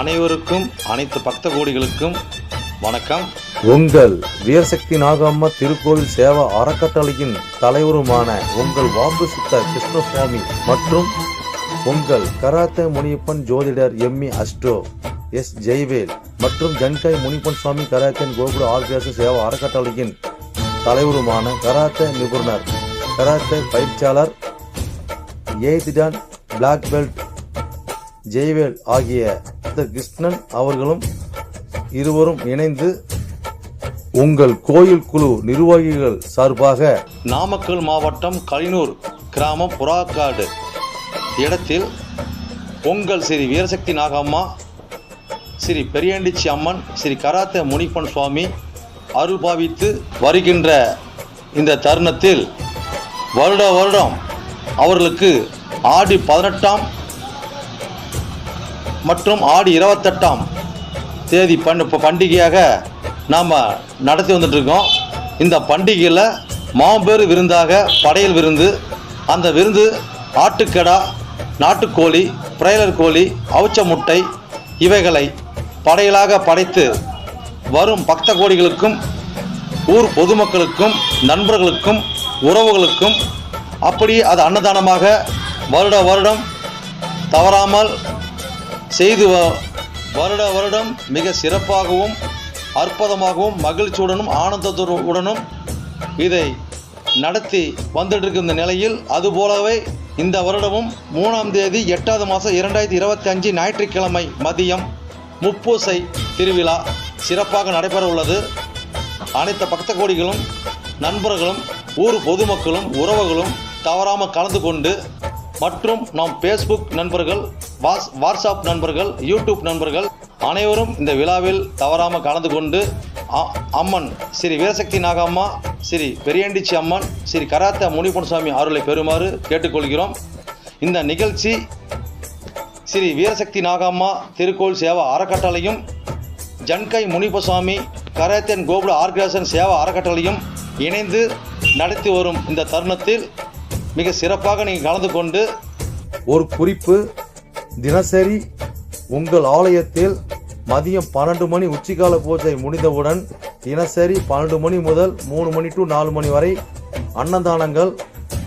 அனைவருக்கும் அனைத்து பக்த கோடிகளுக்கும் வணக்கம். உங்கள் வீரசக்தி நாகம்மா திருக்கோவில் சேவா அறக்கட்டளையின் தலைவருமான உங்கள் வாம்பு சித்தர் கிருஷ்ணசுவாமி மற்றும் உங்கள் கராத்தே முனியப்பன் ஜோதிடர் எம்மி அஸ்ட்ரோ எஸ் ஜெய்வேல் மற்றும் ஜன்காய் முனிப்பன் சுவாமி கராத்தேன் கோகுல ஆர்கேச சேவா அறக்கட்டளையின் தலைவருமான கராத்தே நிபுணர் கராத்தே பயிற்சியாளர் ஏதிடான் பிளாக் பெல்ட் ஜெய்வேல் ஆகிய த கிருஷ்ணன் அவர்களும் இருவரும் இணைந்து உங்கள் கோயில் குழு நிர்வாகிகள் சார்பாக நாமக்கல் மாவட்டம் கலினூர் கிராமம் புறாக்காடு இடத்தில் உங்கள் ஸ்ரீ வீரசக்தி நாகம்மா ஸ்ரீ பெரியாண்டிச்சி அம்மன் ஸ்ரீ கராத்தே முனிப்பன் சுவாமி அருள் பாவித்து வருகின்ற இந்த தருணத்தில் வருட வருடம் அவர்களுக்கு ஆடி பதினெட்டாம் மற்றும் ஆடி இருபத்தெட்டாம் தேதி பண் இப்போ பண்டிகையாக நாம் நடத்தி வந்துட்டுருக்கோம். இந்த பண்டிகையில் மாபெரும் விருந்தாக படையல் விருந்து அந்த விருந்து ஆட்டுக்கடா நாட்டுக்கோழி பிராய்லர் கோழி அவுச்ச முட்டை இவைகளை படையலாக படைத்து வரும் பக்த கோடிகளுக்கும் ஊர் பொதுமக்களுக்கும் நண்பர்களுக்கும் உறவுகளுக்கும் அப்படியே அது அன்னதானமாக வருட வருடம் தவறாமல் செய்து வ- வருட வருடம் மிக சிறப்பாகவும் அற்புதமாகவும் மகிழ்ச்சியுடனும் ஆனந்தத்துடனும் இதை நடத்தி வந்துட்டு நிலையில் அதுபோலவே இந்த வருடமும் மூணாம் தேதி எட்டாவது மாதம் இரண்டாயிரத்தி இருபத்தி அஞ்சு ஞாயிற்றுக்கிழமை மதியம் முப்பூசை திருவிழா சிறப்பாக நடைபெற உள்ளது. அனைத்து பக்த கோடிகளும் நண்பர்களும் ஊர் பொதுமக்களும் உறவுகளும் தவறாமல் கலந்து கொண்டு மற்றும் நம் ஃபேஸ்புக் நண்பர்கள் வாட்ஸ் வாட்ஸ்அப் நண்பர்கள் யூடியூப் நண்பர்கள் அனைவரும் இந்த விழாவில் தவறாமல் கலந்து கொண்டு அ- அம்மன் ஸ்ரீ வீரசக்தி நாகம்மா ஸ்ரீ பெரியாண்டிச்சி அம்மன் ஸ்ரீ கராத்தே முனிப்பன் சுவாமி அருளை பெறுமாறு கேட்டுக்கொள்கிறோம். இந்த நிகழ்ச்சி ஸ்ரீ வீரசக்தி நாகம்மா திருக்கோள் சேவா அறக்கட்டளையும் ஜன்கை முனிப்பசாமி கராத்தேன் கோபுல ஆர்கனைசேஷன் சேவா அறக்கட்டளையும் இணைந்து நடத்தி வரும் இந்த தருணத்தில் மிக சிறப்பாக நீங்கள் கலந்து கொண்டு ஒரு குறிப்பு தினசரி உங்கள் ஆலயத்தில் மதியம் பன்னெண்டு மணி உச்சிக்கால பூஜை முடிந்தவுடன் தினசரி பன்னெண்டு மணி முதல் மூணு மணி டு நாலு மணி வரை அன்னதானங்கள்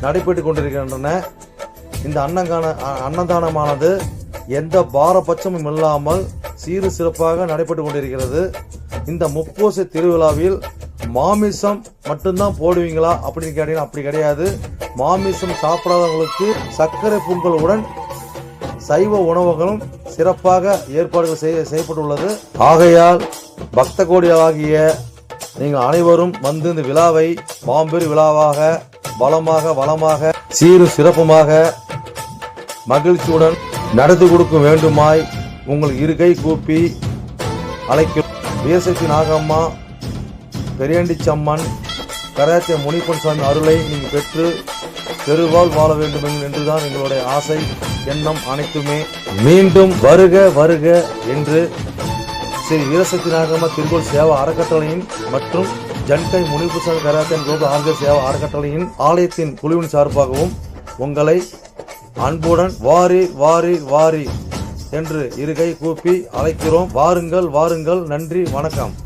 நடைபெற்று கொண்டிருக்கின்றன. இந்த அன்னங்கான அன்னதானமானது எந்த பாரபட்சமும் இல்லாமல் சீறு சிறப்பாக நடைபெற்று கொண்டிருக்கிறது. இந்த முப்பூசை திருவிழாவில் மாமிசம் மட்டும்தான் போடுவீங்களா அப்படின்னு கேட்டீங்கன்னா அப்படி கிடையாது. மாமிசம் சாப்பிடாதவங்களுக்கு சர்க்கரை பொங்கலுடன் சைவ உணவுகளும் சிறப்பாக ஏற்பாடுகள் செய்ய செய்யப்பட்டுள்ளது. ஆகையால் பக்த கோடிகளாகிய நீங்கள் அனைவரும் வந்து இந்த விழாவை மாம்பெரும் விழாவாக பலமாக வளமாக சீரும் சிறப்புமாக மகிழ்ச்சியுடன் நடத்தி கொடுக்க வேண்டுமாய் உங்கள் இருகை கூப்பி அழைக்கும் வீரசக்தி நாகம்மா பெரியாண்டிச்சம்மன் கராத்தே முனிப்பன் சுவாமி அருளை நீங்கள் பெற்று பெருவாழ் வாழ வேண்டும் என்றுதான் எங்களுடைய ஆசை எண்ணம் அனைத்துமே. மீண்டும் வருக வருக என்று ஸ்ரீ வீரசக்தி நாகம்மா திருக்கோள் சேவா அறக்கட்டளையின் மற்றும் ஜன்கை முனிபுசாமி கராத்தன் கோபு ஆர்கர் சேவா அறக்கட்டளையின் ஆலயத்தின் குழுவின் சார்பாகவும் உங்களை அன்புடன் வாரி வாரி வாரி என்று இருகை கூப்பி அழைக்கிறோம். வாருங்கள் வாருங்கள். நன்றி வணக்கம்.